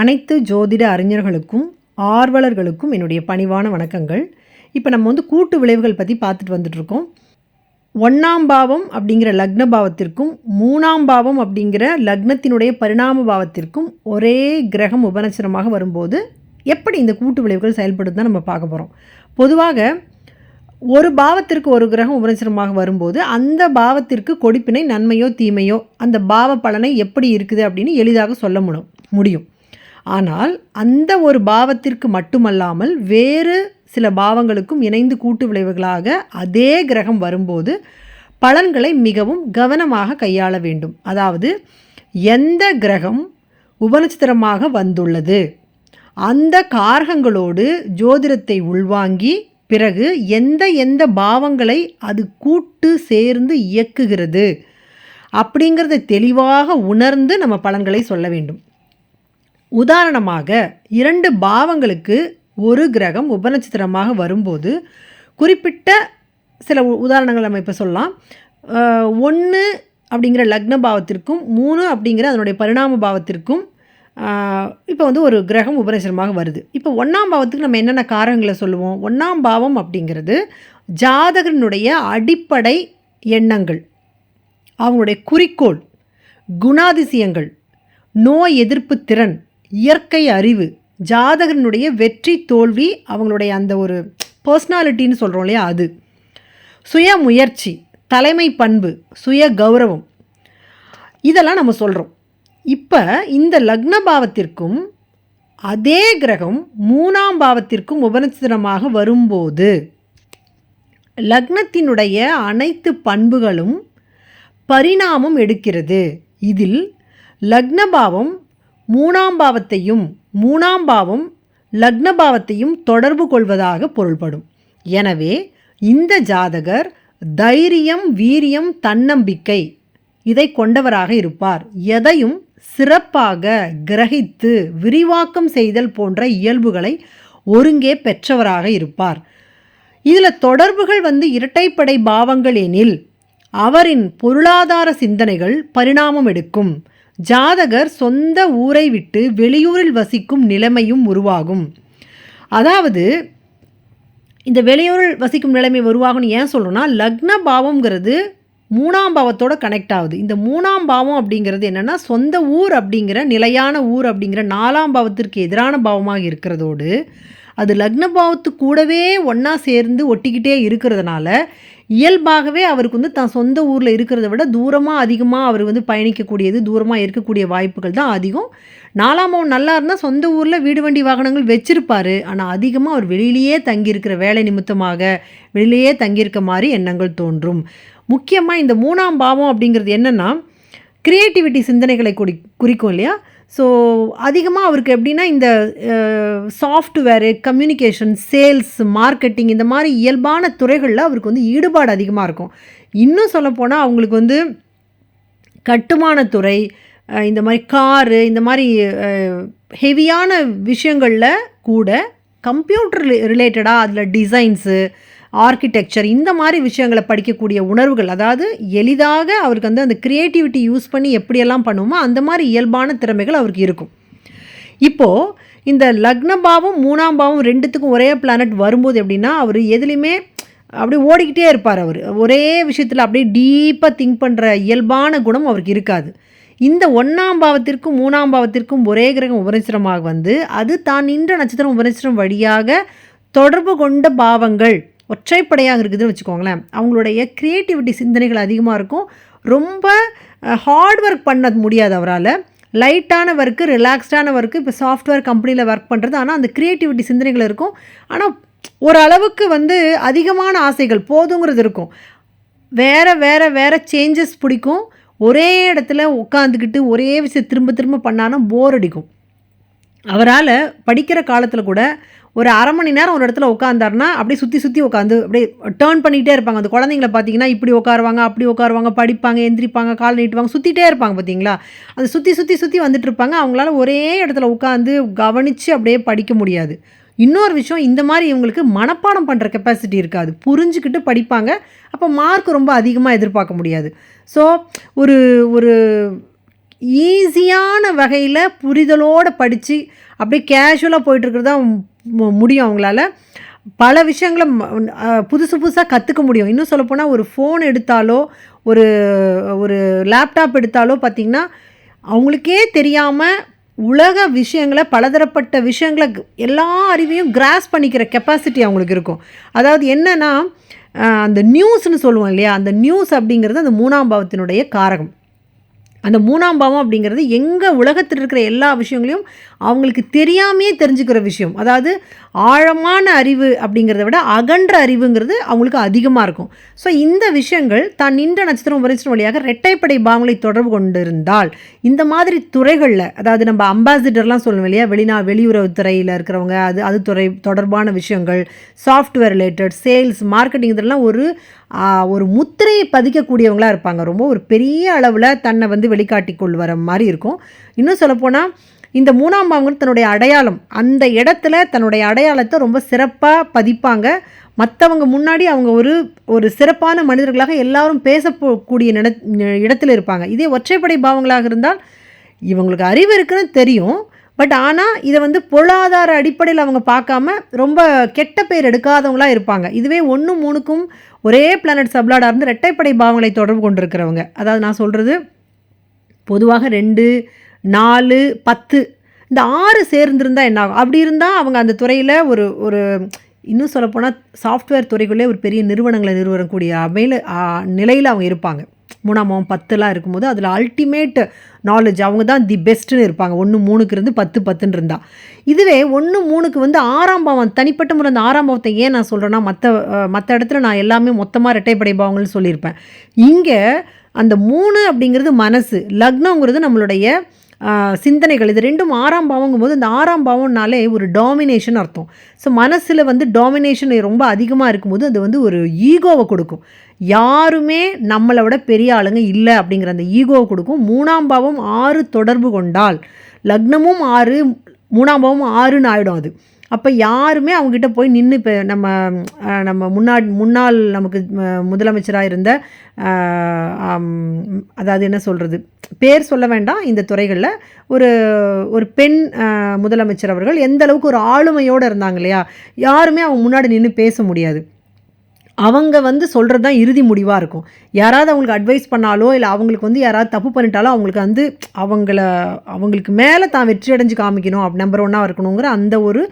அனைத்து ஜோதிட அறிஞர்களுக்கும் ஆர்வலர்களுக்கும் என்னுடைய பணிவான வணக்கங்கள். இப்போ நம்ம வந்து கூட்டு விளைவுகள் பற்றி பார்த்துட்டு வந்துட்ருக்கோம் ஒன்றாம் பாவம் அப்படிங்கிற லக்ன பாவத்திற்கும் மூணாம் பாவம் அப்படிங்கிற லக்னத்தினுடைய பரிணாம பாவத்திற்கும் ஒரே கிரகம் உபநச்சரமாக வரும்போது எப்படி இந்த கூட்டு விளைவுகள் செயல்படுது தான் நம்ம பார்க்க போகிறோம் பொதுவாக ஒரு பாவத்திற்கு ஒரு கிரகம் உபநட்சரமாக வரும்போது அந்த பாவத்திற்கு கொடுப்பினை நன்மையோ தீமையோ அந்த பாவ பலனை எப்படி இருக்குது அப்படின்னு எளிதாக சொல்ல முடியும் முடியும். ஆனால் அந்த ஒரு பாவத்திற்கு மட்டுமல்லாமல் வேறு சில பாவங்களுக்கும் இணைந்து கூட்டு விளைவுகளாக அதே கிரகம் வரும்போது பலன்களை மிகவும் கவனமாக கையாள வேண்டும். அதாவது எந்த கிரகம் உபநட்சத்திரமாக வந்துள்ளது? அந்த காரகங்களோடு ஜோதிடத்தை உள்வாங்கி பிறகு எந்த எந்த பாவங்களை அது கூட்டு சேர்ந்து இயக்குகிறது அப்படிங்கிறத தெளிவாக உணர்ந்து நம்ம பலன்களை சொல்ல வேண்டும். உதாரணமாக இரண்டு பாவங்களுக்கு ஒரு கிரகம் உபநட்சத்திரமாக வரும்போது குறிப்பிட்ட சில உதாரணங்கள் நம்ம இப்போ சொல்லலாம். ஒன்று அப்படிங்கிற லக்ன பாவத்திற்கும் மூணு அப்படிங்கிற அதனுடைய பரிணாம பாவத்திற்கும் இப்போ வந்து ஒரு கிரகம் உபநட்சத்திரமாக வருது. இப்போ ஒன்றாம் பாவத்துக்கு நம்ம என்னென்ன காரணங்களை சொல்லுவோம்? ஒன்றாம் பாவம் அப்படிங்கிறது ஜாதகனுடைய அடிப்படை எண்ணங்கள் அவங்களுடைய குறிக்கோள் குணாதிசயங்கள் நோய் எதிர்ப்பு திறன் இயற்கை அறிவு ஜாதகனுடைய வெற்றி தோல்வி அவங்களுடைய அந்த ஒரு பர்சனாலிட்டின்னு சொல்கிறோம் இல்லையா அது. சுய முயற்சி தலைமை பண்பு சுய கௌரவம். இதெல்லாம் நம்ம சொல்கிறோம் இப்போ இந்த லக்ன பாவத்திற்கும் அதே கிரகம் மூணாம் பாவத்திற்கும் உபநட்சத்திரமாக வரும்போது லக்னத்தினுடைய அனைத்து பண்புகளும் பரிணாமம் எடுக்கிறது. இதில் லக்ன பாவம் மூணாம் பாவத்தையும் மூணாம் பாவம் லக்ன பாவத்தையும் தொடர்பு கொள்வதாக பொருள்படும். எனவே இந்த ஜாதகர் தைரியம் வீரியம் தன்னம்பிக்கை இதை கொண்டவராக இருப்பார். எதையும் சிறப்பாக கிரகித்து விரிவாக்கம் செய்தல் போன்ற இயல்புகளை ஒருங்கே பெற்றவராக இருப்பார். இதில் தொடர்புகள் வந்து இரட்டைப்படை பாவங்கள் எனில் அவரின் பொருளாதார சிந்தனைகள் பரிணாமம் எடுக்கும். ஜாதகர் சொந்த ஊரை விட்டு வெளியூரில் வசிக்கும் நிலைமையும் உருவாகும். அதாவது இந்த வெளியூரில் வசிக்கும் நிலைமை உருவாகும்னு ஏன் சொல்கிறோன்னா லக்ன பாவம்ங்கிறது மூணாம் பாவத்தோட கனெக்ட் ஆகுது. இந்த மூணாம் பாவம் அப்படிங்கிறது என்னென்னா சொந்த ஊர் அப்படிங்கிற நிலையான ஊர் அப்படிங்கிற நாலாம் பாவத்திற்கு எதிரான பாவமாக இருக்கிறதோடு அது லக்ன பாவத்து கூடவே ஒன்றா சேர்ந்து ஒட்டிக்கிட்டே இருக்கிறதுனால இயல்பாகவே அவருக்கு வந்து தான் சொந்த ஊரில் இருக்கிறத விட தூரமாக அதிகமாக அவர் வந்து பயணிக்கக்கூடியது தூரமாக இருக்கக்கூடிய வாய்ப்புகள் தான் அதிகம். நாலாம் நல்லா இருந்தால் சொந்த ஊரில் வீடு வண்டி வாகனங்கள் வச்சிருப்பார். ஆனால் அதிகமாக அவர் வெளியிலேயே தங்கியிருக்கிற வேலை நிமித்தமாக வெளியிலேயே தங்கியிருக்க மாதிரி எண்ணங்கள் தோன்றும். முக்கியமாக இந்த மூணாம் பாவம் அப்படிங்கிறது என்னென்னா க்ரியேட்டிவிட்டி சிந்தனைகளை குறி குறிக்கும் இல்லையா? ஸோ அதிகமாக அவருக்கு எப்படின்னா இந்த சாஃப்ட்வேரு கம்யூனிகேஷன் சேல்ஸ் மார்க்கெட்டிங் இந்த மாதிரி இயல்பான துறைகளில் அவருக்கு வந்து ஈடுபாடு அதிகமாக இருக்கும். இன்னும் சொல்லப்போனால் அவங்களுக்கு வந்து கட்டுமானத்துறை இந்த மாதிரி காரு இந்த மாதிரி ஹெவியான விஷயங்களில் கூட கம்ப்யூட்டர் ரிலேட்டடாக அதில் டிசைன்ஸு ஆர்கிடெக்சர் இந்த மாதிரி விஷயங்களை படிக்கக்கூடிய உணர்வுகள் அதாவது எளிதாக அவருக்கு வந்து அந்த க்ரியேட்டிவிட்டி யூஸ் பண்ணி எப்படியெல்லாம் பண்ணுவோமோ அந்த மாதிரி இயல்பான திறமைகள் அவருக்கு இருக்கும். இப்போது இந்த லக்ன பாவம் மூணாம் பாவம் ரெண்டுத்துக்கும் ஒரே பிளானட் வரும்போது எப்படின்னா அவர் எதுலேயுமே அப்படியே ஓடிக்கிட்டே இருப்பார் அவர். ஒரே விஷயத்தில் அப்படியே டீப்பாக திங்க் பண்ணுற இயல்பான குணம் அவருக்கு இருக்காது. இந்த ஒன்றாம் பாவத்திற்கும் மூணாம் பாவத்திற்கும் ஒரே கிரகம் உபநட்சரமாக வந்து அது தான் நின்ற நட்சத்திரம் உபநட்சத்திரம் வழியாக தொடர்பு கொண்ட பாவங்கள். ஒற்றைப்படையாக இருக்குதுன்னு வச்சுக்கோங்களேன். அவங்களுடைய க்ரியேட்டிவிட்டி சிந்தனைகள் அதிகமாக இருக்கும். ரொம்ப ஹார்ட் ஒர்க் பண்ண முடியாது அவரால். லைட்டான ஒர்க்கு ரிலாக்ஸ்டான ஒர்க்கு இப்போ சாஃப்ட்வேர் கம்பெனியில் ஒர்க் பண்ணுறது ஆனால் அந்த க்ரியேட்டிவிட்டி சிந்தனைகள் இருக்கும். ஆனால் ஓரளவுக்கு வந்து அதிகமான ஆசைகள் போதுங்கிறது இருக்கும். வேறு வேறு வேறு சேஞ்சஸ் பிடிக்கும். ஒரே இடத்துல உட்காந்துக்கிட்டு ஒரே விஷயம் திரும்ப திரும்ப பண்ணாலும் போர் அடிக்கும். அவரால் படிக்கிற காலத்தில் கூட ஒரு அரை மணி நேரம் ஒரு இடத்துல உட்காந்தாருன்னா அப்படியே சுற்றி சுற்றி உட்காந்து அப்படியே டேர்ன் பண்ணிகிட்டே இருப்பாங்க. அந்த குழந்தைங்கள பார்த்தீங்கன்னா இப்படி உட்காருவாங்க அப்படி உட்காருவாங்க படிப்பாங்க எந்திரிப்பாங்க கால் நீட்டுவாங்க சுற்றிட்டே இருப்பாங்க பார்த்தீங்களா? அந்த சுற்றி சுற்றி சுற்றி வந்துட்டு இருப்பாங்க அவங்களால ஒரே இடத்துல உட்காந்து கவனித்து அப்படியே படிக்க முடியாது. இன்னொரு விஷயம் இந்த மாதிரி இவங்களுக்கு மனப்பாடம் பண்ணுற கெப்பாசிட்டி இருக்காது. புரிஞ்சுக்கிட்டு படிப்பாங்க. அப்போ மார்க் ரொம்ப அதிகமாக எதிர்பார்க்க முடியாது. ஸோ ஒரு ஒரு ஈஸியான வகையில் புரிதலோடு படித்து அப்படியே கேஷுவலாக போயிட்டுருக்கிறது தான் மு- முடியும் அவங்களால. பல விஷயங்களை புதுசு புதுசாக கற்றுக்க முடியும். இன்னும் சொல்லப்போனால் ஒரு ஃபோன் எடுத்தாலோ ஒரு ஒரு லேப்டாப் எடுத்தாலோ பார்த்திங்கன்னா அவங்களுக்கே தெரியாமல் உலக விஷயங்களை பலதரப்பட்ட விஷயங்களை எல்லா அறிவையும் கிராஸ் பண்ணிக்கிற கெப்பாசிட்டி அவங்களுக்கு இருக்கும். அதாவது என்னென்னா அந்த நியூஸ்னு சொல்லுவோம் இல்லையா? அந்த நியூஸ் அப்படிங்கிறது அந்த மூணாம் பாவத்தினுடைய காரகம். அந்த மூணாம் பாவம் அப்படிங்கிறது எங்கே உலகத்தில் இருக்கிற எல்லா விஷயங்களையும் அவங்களுக்கு தெரியாமையே தெரிஞ்சுக்கிற விஷயம். அதாவது ஆழமான அறிவு அப்படிங்கிறத விட அகன்ற அறிவுங்கிறது அவங்களுக்கு அதிகமாக இருக்கும். ஸோ இந்த விஷயங்கள் தான் நின்ற நட்சத்திரம் வரிசனம் வழியாக ரெட்டைப்படை பாவங்களை தொடர்பு கொண்டிருந்தால் இந்த மாதிரி துறைகளில் அதாவது நம்ம அம்பாசிடர்லாம் சொல்லணும் இல்லையா வெளிநா வெளியுறவு துறையில் இருக்கிறவங்க அது அது துறை தொடர்பான விஷயங்கள் சாஃப்ட்வேர் ரிலேட்டட் சேல்ஸ் மார்க்கெட்டிங் இதெல்லாம் ஒரு ஒரு முத்திரையை பதிக்கக்கூடியவங்களா இருப்பாங்க. ரொம்ப ஒரு பெரிய அளவில் தன்னை வந்து வெளிக்காட்டி கொள் வர மாதிரி இருக்கும். இன்னும் சொல்லப்போனால் இந்த மூணாம் பாவங்கள் தன்னுடைய அடையாளம். அந்த இடத்துல தன்னுடைய அடையாளத்தை ரொம்ப சிறப்பாக பதிப்பாங்க. மற்றவங்க முன்னாடி அவங்க ஒரு ஒரு சிறப்பான மனிதர்களாக எல்லாரும் பேசக்கூடிய நில இடத்துல இருப்பாங்க. இதே ஒற்றைப்படை பாவங்களாக இருந்தால் இவங்களுக்கு அறிவு இருக்குன்னு தெரியும். பட் ஆனால் இதை வந்து பொருளாதார அடிப்படையில் அவங்க பார்க்காம ரொம்ப கெட்ட பேர் எடுக்காதவங்களாக இருப்பாங்க. இதுவே ஒன்று மூணுக்கும் ஒரே பிளானட் சப்ளாடாக இருந்து ரெட்டைப்படை பாவங்களை தொடர்பு கொண்டிருக்கிறவங்க. அதாவது நான் சொல்கிறது பொதுவாக ரெண்டு நாலு பத்து இந்த ஆறு சேர்ந்துருந்தா என்ன ஆகும்? அப்படி இருந்தால் அவங்க அந்த துறையில் ஒரு ஒரு இன்னும் சொல்லப்போனால் சாஃப்ட்வேர் துறைக்குள்ளே ஒரு பெரிய நிறுவனங்களை நிறுவனக்கூடிய அமையில் நிலையில் அவங்க இருப்பாங்க. மூணாம் பாவம் பத்துலாம் இருக்கும்போது அதில் அல்டிமேட் நாலேஜ் அவங்க தான் தி பெஸ்ட்டுன்னு இருப்பாங்க. ஒன்று மூணுக்கு இருந்து பத்து பத்துன்னு இருந்தா. இதுவே ஒன்று மூணுக்கு வந்து ஆறாம் பாவம் தனிப்பட்ட முறை அந்த ஆறாம் பாவத்தை ஏன் நான் சொல்கிறேன்னா மற்ற மற்ற இடத்துல நான் எல்லாமே மொத்தமாக இரட்டைப்படை பாவங்கள்னு சொல்லியிருப்பேன். இங்கே அந்த மூணு அப்படிங்கிறது மனசு லக்னங்கிறது நம்மளுடைய சிந்தனைகள். இது ரெண்டும் ஆறாம் பாவங்கும் போது இந்த ஆறாம் பாவம்னாலே ஒரு டாமினேஷன் அர்த்தம். ஸோ மனசில் வந்து டாமினேஷன் ரொம்ப அதிகமாக இருக்கும்போது அது வந்து ஒரு ஈகோவை கொடுக்கும். யாருமே நம்மளை விட பெரிய ஆளுங்க இல்லை அப்படிங்கிற அந்த ஈகோவை கொடுக்கும். மூணாம் பாவம் ஆறு தொடர்பு கொண்டால் லக்னமும் ஆறு மூணாம் பாவம் ஆறுன்னு ஆகிடும் அது. அப்போ யாருமே அவங்ககிட்ட போய் நின்று இப்போ நம்ம நம்ம முன்னாடி முன்னாள் நமக்கு முதலமைச்சராக இருந்த அதாவது என்ன சொல்கிறது பேர் சொல்ல வேண்டாம். இந்த துறைகளில் ஒரு ஒரு பெண் முதலமைச்சர் அவர்கள் எந்த அளவுக்கு ஒரு ஆளுமையோடு இருந்தாங்க இல்லையா? யாருமே அவங்க முன்னாடி நின்று பேச முடியாது. அவங்க வந்து சொல்கிறது தான் இறுதி முடிவாக இருக்கும். யாராவது அவங்களுக்கு அட்வைஸ் பண்ணாலோ இல்லை அவங்களுக்கு வந்து யாராவது தப்பு பண்ணிட்டாலோ அவங்களுக்கு வந்து அவங்கள அவங்களுக்கு மேலே தான் வெற்றி அடைஞ்சு காமிக்கணும். அப் நம்பர் ஒன்னாக இருக்கணுங்கிற அந்த ஒரு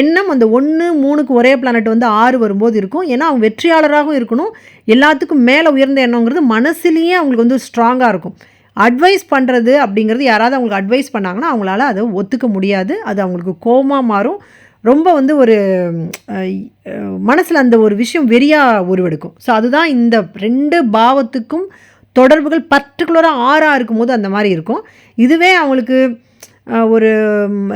எண்ணம் அந்த ஒன்று மூணுக்கு ஒரே பிளானட் வந்து ஆறு வரும்போது இருக்கும். ஏன்னா அவங்க வெற்றியாளராகவும் இருக்கணும். எல்லாத்துக்கும் மேலே உயர்ந்த எண்ணங்கிறது மனசுலேயே அவங்களுக்கு வந்து ஸ்ட்ராங்காக இருக்கும். அட்வைஸ் பண்ணுறது அப்படிங்கிறது யாராவது அவங்களுக்கு அட்வைஸ் பண்ணாங்கன்னா அவங்களால அதை ஒத்துக்க முடியாது. அது அவங்களுக்கு கோமாக மாறும். ரொம்ப வந்து ஒரு மனசில் அந்த ஒரு விஷயம் வெறியாக உருவெடுக்கும். ஸோ அதுதான் இந்த ரெண்டு பாவத்துக்கும் தொடர்புகள் பர்டிகுலராக ஆறாக இருக்கும்போது அந்த மாதிரி இருக்கும். இதுவே அவங்களுக்கு ஒரு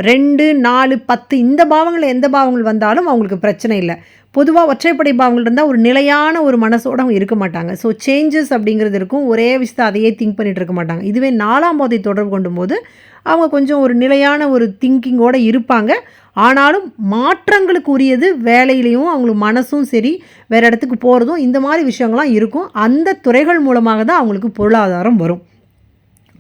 ரெண்டு நாலு பத்து இந்த பாவங்களில் எந்த பாவங்கள் வந்தாலும் அவங்களுக்கு பிரச்சனை இல்லை. பொதுவாக ஒற்றைப்படை பாவங்கள் இருந்தால் ஒரு நிலையான ஒரு மனசோட அவங்க இருக்க மாட்டாங்க. ஸோ சேஞ்சஸ் அப்படிங்கிறது இருக்கும். ஒரே விஷயத்தை அதையே திங்க் பண்ணிட்டு இருக்க மாட்டாங்க. இதுவே நாலாம் போதை தொடர்பு கொண்டும் போது அவங்க கொஞ்சம் ஒரு நிலையான ஒரு திங்கிங்கோடு இருப்பாங்க. ஆனாலும் மாற்றங்களுக்கு உரியது வேலையிலையும் அவங்களுக்கு மனசும் சரி வேறு இடத்துக்கு போகிறதும் இந்த மாதிரி விஷயங்கள்லாம் இருக்கும். அந்த துறைகள் மூலமாக தான் அவங்களுக்கு பொருளாதாரம் வரும்.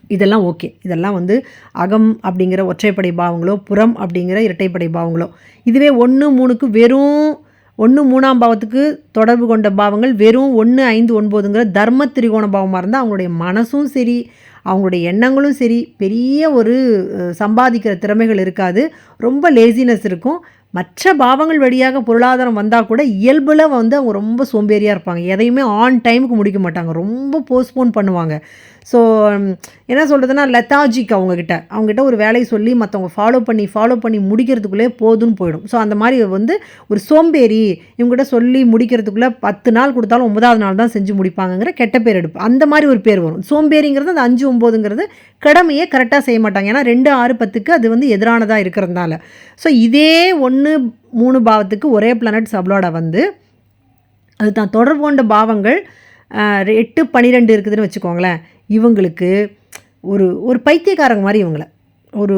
இதெல்லாம் ஓகே. இதெல்லாம் வந்து அகம் அப்படிங்கிற ஒற்றைப்படை பாவங்களோ புறம் அப்படிங்கிற இரட்டைப்படை பாவங்களோ. இதுவே ஒன்று மூணுக்கு வெறும் ஒன்று மூணாம் பாவத்துக்கு தொடர்பு கொண்ட பாவங்கள் வெறும் ஒன்று ஐந்து ஒன்பதுங்கிற தர்ம திரிகோண பாவமாக இருந்தால் அவங்களுடைய மனசும் சரி அவங்களுடைய எண்ணங்களும் சரி பெரிய ஒரு சம்பாதிக்கிற திறமைகள் இருக்காது. ரொம்ப லேசினஸ் இருக்கும். மற்ற பாவங்கள் வழியாக பொருளாதாரம் வந்தால் கூட இயல்பில் வந்து அவங்க ரொம்ப சோம்பேறியாக இருப்பாங்க. எதையுமே ஆன் டைமுக்கு முடிக்க மாட்டாங்க. ரொம்ப போஸ்ட்போன் பண்ணுவாங்க. ஸோ என்ன சொல்கிறதுனா லெத்தாஜிக் அவங்கக்கிட்ட அவங்ககிட்ட ஒரு வேலையை சொல்லி மற்றவங்க ஃபாலோ பண்ணி ஃபாலோ பண்ணி முடிக்கிறதுக்குள்ளே போதும்னு போயிடும். ஸோ அந்த மாதிரி வந்து ஒரு சோம்பேறி இவங்ககிட்ட சொல்லி முடிக்கிறதுக்குள்ளே பத்து நாள் கொடுத்தாலும் ஒன்பதாவது நாள் தான் செஞ்சு முடிப்பாங்கங்கிற கெட்ட பேர் எடுப்பு. அந்த மாதிரி ஒரு பேர் வரும். சோம்பேறிங்கிறது அந்த அஞ்சு ஒம்போதுங்கிறது கடமையை கரெக்டாக செய்ய மாட்டாங்க. ஏன்னா ரெண்டு ஆறு பத்துக்கு அது வந்து எதிரானதாக இருக்கிறதுனால. ஸோ இதே ஒன்று மூணு பாவத்துக்கு ஒரே பிளானட் சப்ளாடா வந்து அது தான் தொடர்பு கொண்ட பாவங்கள் எட்டு பன்னிரெண்டு இருக்குதுன்னு வச்சுக்கோங்களேன். இவங்களுக்கு ஒரு ஒரு பைத்தியக்காரங்க மாதிரி இவங்கள. ஒரு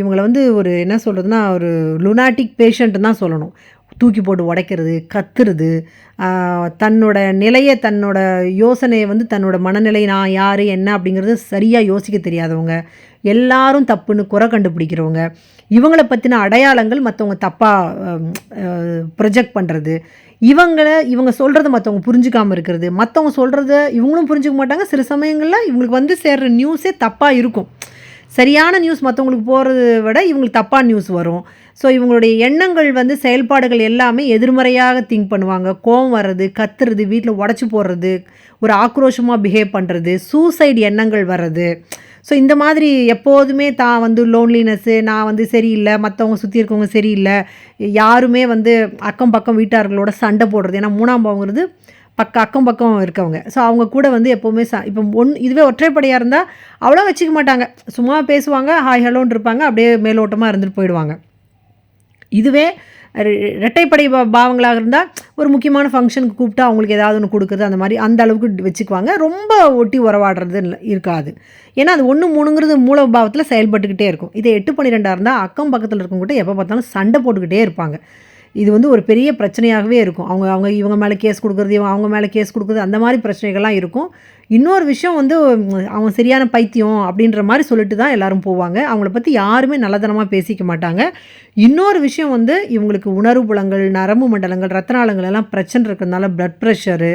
இவங்களை வந்து ஒரு என்ன சொல்கிறதுனா ஒரு லுனாட்டிக் பேஷண்ட்டு தான் சொல்லணும். தூக்கி போட்டு உடைக்கிறது கத்துறது தன்னோட நிலையை தன்னோட யோசனையை வந்து தன்னோட மனநிலை நான் யார் என்ன அப்படிங்கிறது சரியாக யோசிக்க தெரியாதவங்க. எல்லாரும் தப்புன்னு குறை கண்டுபிடிக்கிறவங்க. இவங்களை பற்றின அடையாளங்கள் மற்றவங்க தப்பாக ப்ரொஜெக்ட் பண்ணுறது இவங்களை இவங்க சொல்கிறத மற்றவங்க புரிஞ்சுக்காமல் இருக்கிறது. மற்றவங்க சொல்கிறத இவங்களும் புரிஞ்சுக்க மாட்டாங்க. சில சமயங்களில் இவங்களுக்கு வந்து சேர்கிற நியூஸே தப்பாக இருக்கும். சரியான நியூஸ் மற்றவங்களுக்கு போகிறத விட இவங்களுக்கு தப்பான நியூஸ் வரும். ஸோ இவங்களுடைய எண்ணங்கள் வந்து செயல்பாடுகள் எல்லாமே எதிர்மறையாக திங்க் பண்ணுவாங்க. கோவம் வர்றது கத்துறது வீட்டில் உடச்சி போடுறது ஒரு ஆக்ரோஷமாக பிஹேவ் பண்ணுறது சூசைடு எண்ணங்கள் வர்றது. ஸோ இந்த மாதிரி எப்போதுமே தான் வந்து லோன்லினஸ்ஸு நான் வந்து சரியில்லை மற்றவங்க சுற்றி இருக்கவங்க சரியில்லை யாருமே வந்து அக்கம் பக்கம் வீட்டார்களோட சண்டை போடுறது. ஏன்னா மூணாம் பாவங்கிறது பக்க அக்கம் பக்கம் இருக்கவங்க. ஸோ அவங்க கூட வந்து எப்போவுமே ச இப்போ ஒன் இதுவே ஒற்றைப்படையாக இருந்தால் அவ்வளோ வச்சுக்க மாட்டாங்க. சும்மா பேசுவாங்க ஹாய் ஹலோன்னு இருப்பாங்க அப்படியே மேலோட்டமாக இருந்துட்டு போயிடுவாங்க. இதுவே ரெ- இரட்டைப்படை பா பாவங்களாக இருந்தால் ஒரு முக்கியமான ஃபங்க்ஷனுக்கு கூப்பிட்டா அவங்களுக்கு ஏதாவது ஒன்று கொடுக்குறது அந்த மாதிரி அந்த அளவுக்கு வச்சுக்குவாங்க. ரொம்ப ஒட்டி உறவாடுறது இருக்காது. ஏன்னா அது ஒன்று மூணுங்கிறது மூல பாவத்தில் செயல்பட்டுக்கிட்டே இருக்கும். இதே எட்டு பன்னிரெண்டாக இருந்தால் அக்கம் பக்கத்தில் இருக்கவங்ககிட்ட எப்போ பார்த்தாலும் சண்டை போட்டுக்கிட்டே இருப்பாங்க. இது வந்து ஒரு பெரிய பிரச்சனையாகவே இருக்கும். அவங்க அவங்க இவங்க மேலே கேஸ் கொடுக்குறது இவங்க அவங்க மேலே கேஸ் கொடுக்குறது அந்த மாதிரி பிரச்சனைகள்லாம் இருக்கும். இன்னொரு விஷயம் வந்து அவங்க அவன் சரியான பைத்தியம் அப்படின்ற மாதிரி சொல்லிட்டு தான் எல்லோரும் போவாங்க. அவங்கள பற்றி யாருமே நல்லதனமாக பேசிக்க மாட்டாங்க. இன்னொரு விஷயம் வந்து இவங்களுக்கு உணர்வு புலங்கள் நரம்பு மண்டலங்கள் ரத்த நாளங்கள் எல்லாம் பிரச்சனை இருக்கிறதுனால ப்ளட் ப்ரெஷரு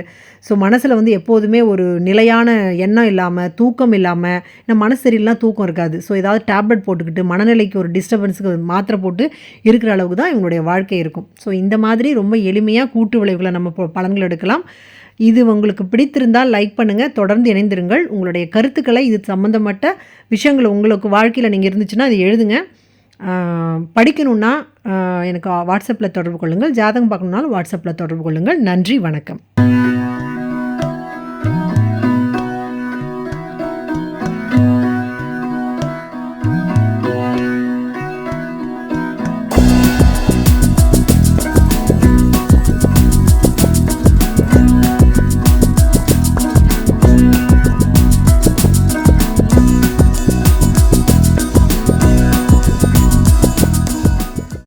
ஸோ மனசில் வந்து எப்போதுமே ஒரு நிலையான எண்ணம் இல்லாமல் தூக்கம் இல்லாமல் நம்ம மனசு சரியில்லாம் தூக்கம் இருக்காது. ஸோ ஏதாவது டேப்லெட் போட்டுக்கிட்டு மனநிலைக்கு ஒரு டிஸ்டர்பன்ஸுக்கு மாத்திரை போட்டு இருக்கிற அளவுக்கு தான் இவங்களுடைய வாழ்க்கை இருக்கும். ஸோ இந்த மாதிரி ரொம்ப எளிமையாக கூட்டு விளைவுகளை நம்ம பலன்கள் எடுக்கலாம். இது உங்களுக்கு பிடித்திருந்தால் லைக் பண்ணுங்கள் தொடர்ந்து இணைந்திருங்கள். உங்களுடைய கருத்துக்களை இது சம்மந்தப்பட்ட விஷயங்கள் உங்களுக்கு வாழ்க்கையில் நீங்கள் இருந்துச்சுன்னா அது எழுதுங்க. படிக்கணுன்னா எனக்கு வாட்ஸ்அப்பில் தொடர்பு கொள்ளுங்கள். ஜாதகம் பார்க்கணுன்னாலும் வாட்ஸ்அப்பில் தொடர்பு கொள்ளுங்கள். நன்றி வணக்கம்.